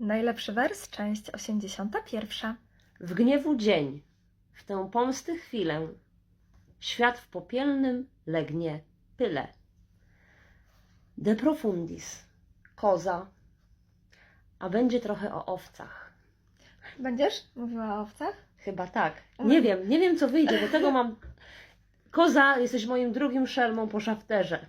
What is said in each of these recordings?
Najlepszy wers, część 81. W gniewu dzień, w tę pomsty chwilę, świat w popielnym legnie pyle. De profundis, koza, a będzie trochę o owcach. Będziesz mówiła o owcach? Chyba tak. Nie wiem, nie wiem co wyjdzie, do tego mam... Koza, jesteś moim drugim szelmą po szafterze,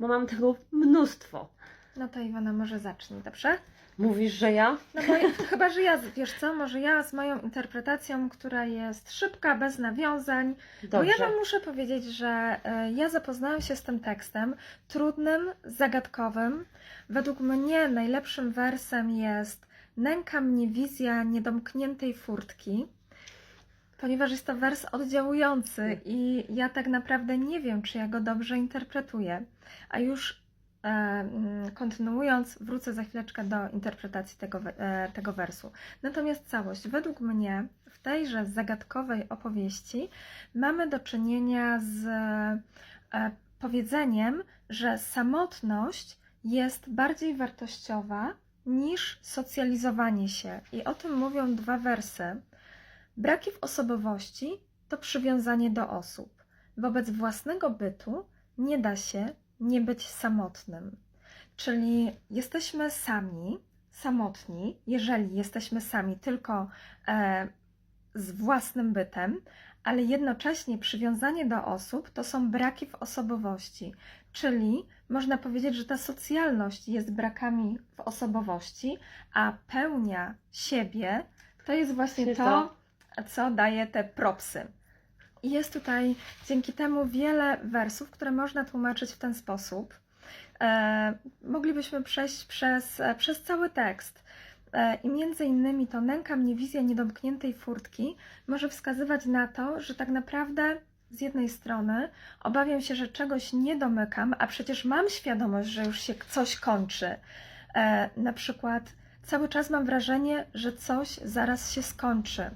bo mam tego mnóstwo. No to Iwona może zacznij, dobrze? Mówisz, że ja? No bo chyba, że ja, wiesz co, może ja z moją interpretacją, która jest szybka, bez nawiązań, Bo ja Dobrze. Wam muszę powiedzieć, że e, ja zapoznałam się z tym tekstem trudnym, zagadkowym. Według mnie najlepszym wersem jest Nęka mnie wizja niedomkniętej furtki, ponieważ jest to wers oddziałujący i ja tak naprawdę nie wiem, czy ja go dobrze interpretuję. A już mm, kontynuując, wrócę za chwileczkę do interpretacji tego, e, tego wersu. Natomiast całość, według mnie, w tejże zagadkowej opowieści mamy do czynienia z e, powiedzeniem, że samotność jest bardziej wartościowa niż socjalizowanie się. I o tym mówią dwa wersy. Braki w osobowości to przywiązanie do osób. Wobec własnego bytu nie da się nie być samotnym. Czyli jesteśmy sami, samotni, jeżeli jesteśmy sami tylko e, z własnym bytem, ale jednocześnie przywiązanie do osób to są braki w osobowości. Czyli można powiedzieć, że ta socjalność jest brakami w osobowości, a pełnia siebie to jest właśnie to, co daje te propsy. Jest tutaj dzięki temu wiele wersów, które można tłumaczyć w ten sposób. E, moglibyśmy przejść przez, e, przez cały tekst. E, I między innymi to nęka mnie wizja niedomkniętej furtki może wskazywać na to, że tak naprawdę z jednej strony obawiam się, że czegoś nie domykam, a przecież mam świadomość, że już się coś kończy. E, na przykład cały czas mam wrażenie, że coś zaraz się skończy.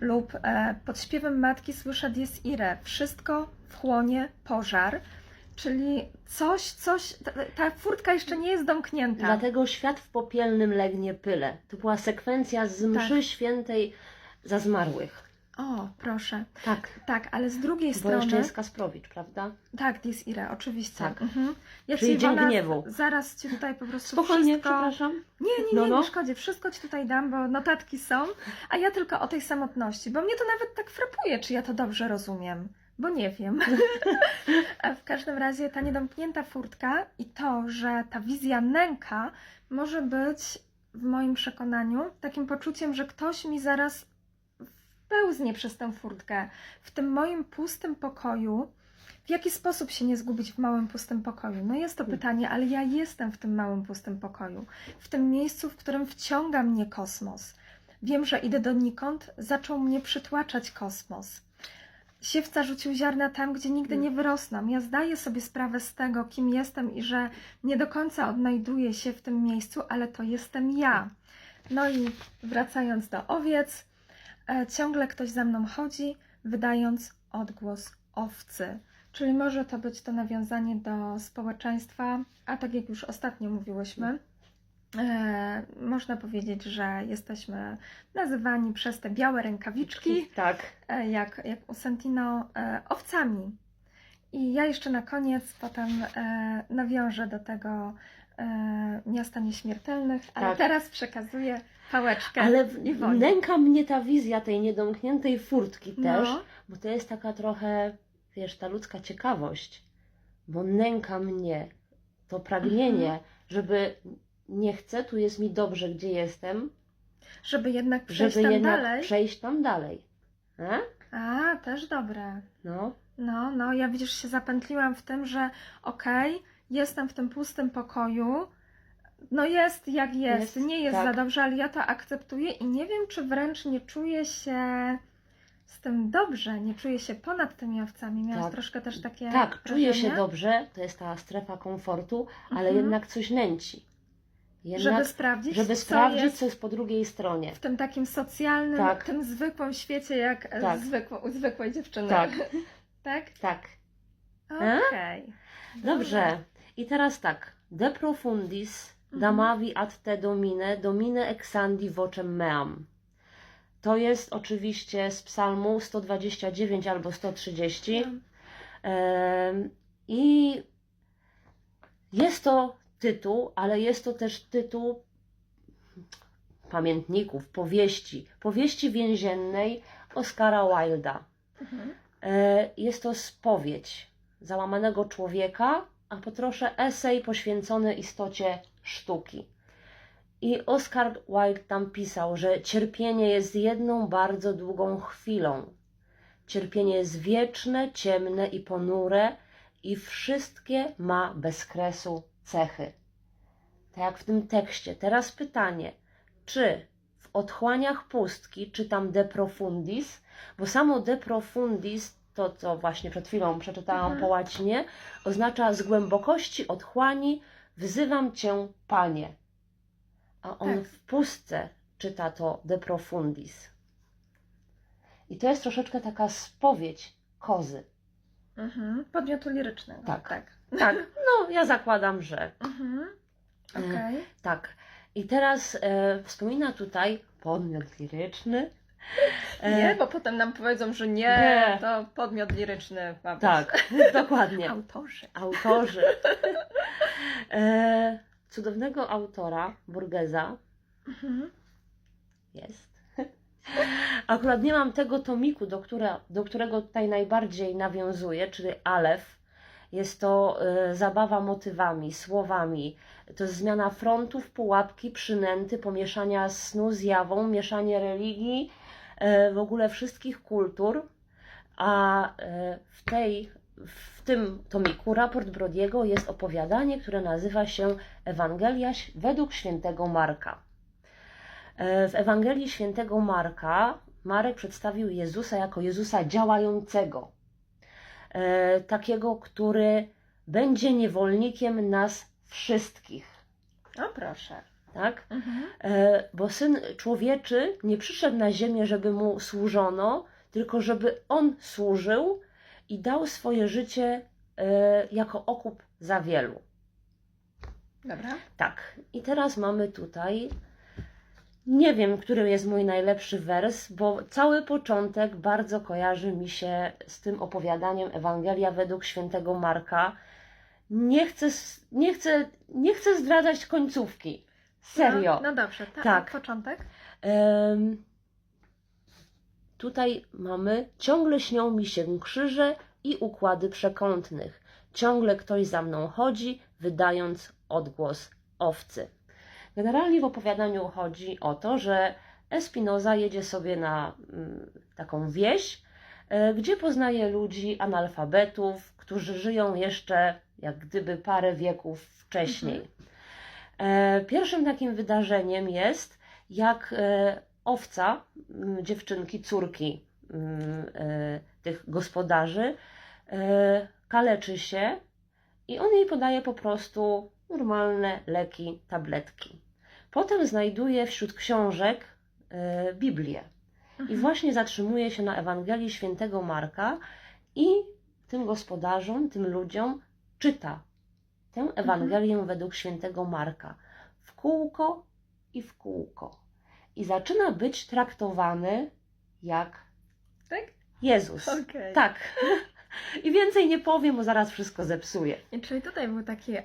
Lub e, pod śpiewem matki słyszę dies irae, wszystko wchłonie pożar, czyli coś, coś, ta, ta furtka jeszcze nie jest domknięta. Dlatego świat w popielnym legnie pyle. To była sekwencja z mszy Tak. świętej za zmarłych. O, proszę. Tak, Tak, ale z drugiej bo strony... jeszcze jest Kasprowicz, prawda? Tak, dies irae, oczywiście. Tak. Mhm. Ja Czyli dzień gniewu. Zaraz ci tutaj po prostu Spokojnie, wszystko... przepraszam. Nie, nie, nie, No, no. nie szkodzi. Wszystko ci tutaj dam, bo notatki są, a ja tylko o tej samotności, bo mnie to nawet tak frapuje, czy ja to dobrze rozumiem, bo nie wiem. A w każdym razie ta niedomknięta furtka i to, że ta wizja nęka może być w moim przekonaniu takim poczuciem, że ktoś mi zaraz pełznie przez tę furtkę. W tym moim pustym pokoju, w jaki sposób się nie zgubić w małym pustym pokoju? No jest to pytanie, ale ja jestem w tym małym pustym pokoju, w tym miejscu, w którym wciąga mnie kosmos. Wiem, że idę donikąd, zaczął mnie przytłaczać kosmos. Siewca rzucił ziarna tam, gdzie nigdy nie wyrosną. Ja zdaję sobie sprawę z tego, kim jestem i że nie do końca odnajduję się w tym miejscu, ale to jestem ja. No i wracając do owiec, ciągle ktoś za mną chodzi, wydając odgłos owcy. Czyli może to być to nawiązanie do społeczeństwa, a tak jak już ostatnio mówiłyśmy, e, można powiedzieć, że jesteśmy nazywani przez te białe rękawiczki, Tak. e, jak, jak u Santino, e, owcami. I ja jeszcze na koniec potem e, nawiążę do tego e, miasta nieśmiertelnych, ale Tak. teraz przekazuję pałeczkę Ale Iwonie. nęka mnie ta wizja tej niedomkniętej furtki No. też, bo to jest taka trochę, wiesz, ta ludzka ciekawość. Bo nęka mnie to pragnienie, Mhm. żeby nie chcę, tu jest mi dobrze, gdzie jestem, Żeby jednak przejść żeby tam jednak dalej. przejść tam dalej. A? A, też dobre. No, No, no, ja widzisz, się zapętliłam w tym, że okej, jestem w tym pustym pokoju, no jest jak jest, Jest, nie jest tak. za dobrze, ale ja to akceptuję i nie wiem, czy wręcz nie czuję się z tym dobrze, nie czuję się ponad tymi owcami. Miałaś Tak. troszkę też takie tak, czuję się wrażenie? dobrze, to jest ta strefa komfortu, ale Mhm. jednak coś nęci. Jednak, Żeby sprawdzić, żeby co sprawdzić, jest co jest po drugiej stronie. w tym takim socjalnym, Tak. tym zwykłym świecie, jak Tak. zwykło, u zwykłej dziewczyny. Tak. tak? Tak. Okej. Dobrze. I teraz tak. De profundis, damavi ad te domine, domine exandi vocem meam. To jest oczywiście z psalmu 129 albo 130. Em, I jest to tytuł, ale jest to też tytuł pamiętników, powieści, powieści więziennej Oscara Wilda. Mhm. E, Jest to spowiedź załamanego człowieka, a po trosze esej poświęcony istocie sztuki. I Oscar Wilde tam pisał, że cierpienie jest jedną bardzo długą chwilą. Cierpienie jest wieczne, ciemne i ponure i wszystkie ma bez kresu cechy. Tak jak w tym tekście. Teraz pytanie, czy w otchłaniach pustki czytam de profundis, bo samo de profundis, to co właśnie przed chwilą przeczytałam Mhm. po łacinie, oznacza z głębokości otchłani wzywam Cię, Panie. A on Tak. w pustce czyta to de profundis. I to jest troszeczkę taka spowiedź kozy. Mhm. Podmiotu lirycznego. Tak. Tak. Tak, no ja zakładam, że Mhm. Okej. tak. I teraz e, wspomina tutaj podmiot liryczny. E, Nie, bo potem nam powiedzą, że nie, Nie. to podmiot liryczny ma być. Tak, dokładnie. Autorzy. Autorzy. E, cudownego autora, Borgesa, Mhm. jest. Akurat nie mam tego tomiku, do, które, do którego tutaj najbardziej nawiązuję, czyli Alef. Jest to e, zabawa motywami, słowami. To jest zmiana frontów, pułapki, przynęty, pomieszania snu z jawą, mieszanie religii, w ogóle wszystkich kultur. A e, w, tej, w tym tomiku, raport Brodiego, jest opowiadanie, które nazywa się Ewangelia według świętego Marka. E, W Ewangelii świętego Marka Marek przedstawił Jezusa jako Jezusa działającego, e, takiego, który będzie niewolnikiem nas wszystkich. O proszę. Tak? Mhm. E, Bo syn człowieczy nie przyszedł na ziemię, żeby mu służono, tylko żeby on służył i dał swoje życie e, jako okup za wielu. Dobra. Tak, i teraz mamy tutaj. Nie wiem, który jest mój najlepszy wers, bo cały początek bardzo kojarzy mi się z tym opowiadaniem Ewangelia według świętego Marka. Nie chcę, nie chcę, nie chcę zdradzać końcówki. Serio. No, no dobrze, tak. Tak. Początek. Em, tutaj mamy ciągle śnią mi się krzyże i układy przekątnych. Ciągle ktoś za mną chodzi, wydając odgłos owcy. Generalnie w opowiadaniu chodzi o to, że Espinoza jedzie sobie na mm, taką wieś, e, gdzie poznaje ludzi analfabetów, którzy żyją jeszcze jak gdyby parę wieków wcześniej. E, Pierwszym takim wydarzeniem jest, jak e, owca, dziewczynki, córki e, tych gospodarzy, e, kaleczy się i on jej podaje po prostu normalne leki, tabletki. Potem znajduje wśród książek e, Biblię i Mhm. właśnie zatrzymuje się na Ewangelii Świętego Marka i tym gospodarzom, tym ludziom czyta tę Ewangelię według Świętego Marka w kółko i w kółko. I zaczyna być traktowany jak Tak? Jezus. Okej. Tak. I więcej nie powiem, bo zaraz wszystko zepsuję. I czyli tutaj był taki, e,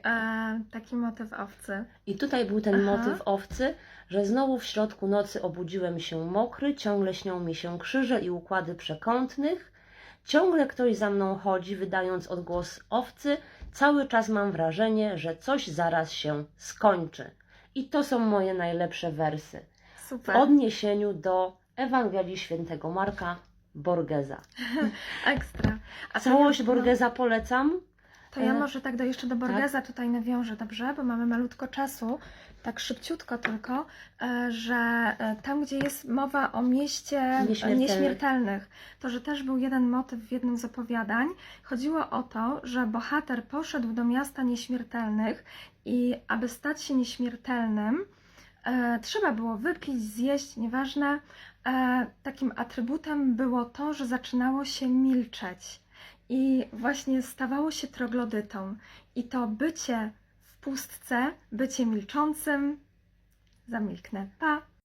taki motyw owcy. I tutaj był ten Aha. motyw owcy, że znowu w środku nocy obudziłem się mokry, ciągle śnią mi się krzyże i układy przekątnych, ciągle ktoś za mną chodzi, wydając odgłos owcy, cały czas mam wrażenie, że coś zaraz się skończy. I to są moje najlepsze wersy. W Super. odniesieniu do Ewangelii Świętego Marka Borgesa. Ekstra. A Całość Borgesa polecam. To ja E, może tak do, jeszcze do Borgesa tutaj nawiążę, dobrze? Bo mamy malutko czasu, tak szybciutko tylko, e, że e, tam, gdzie jest mowa o mieście Nieśmiertelnych. nieśmiertelnych, to że też był jeden motyw w jednym z opowiadań. Chodziło o to, że bohater poszedł do miasta nieśmiertelnych i aby stać się nieśmiertelnym, trzeba było wypić, zjeść, nieważne. Takim atrybutem było to, że zaczynało się milczeć i właśnie stawało się troglodytą. I to bycie w pustce, bycie milczącym. Zamilknę. Pa!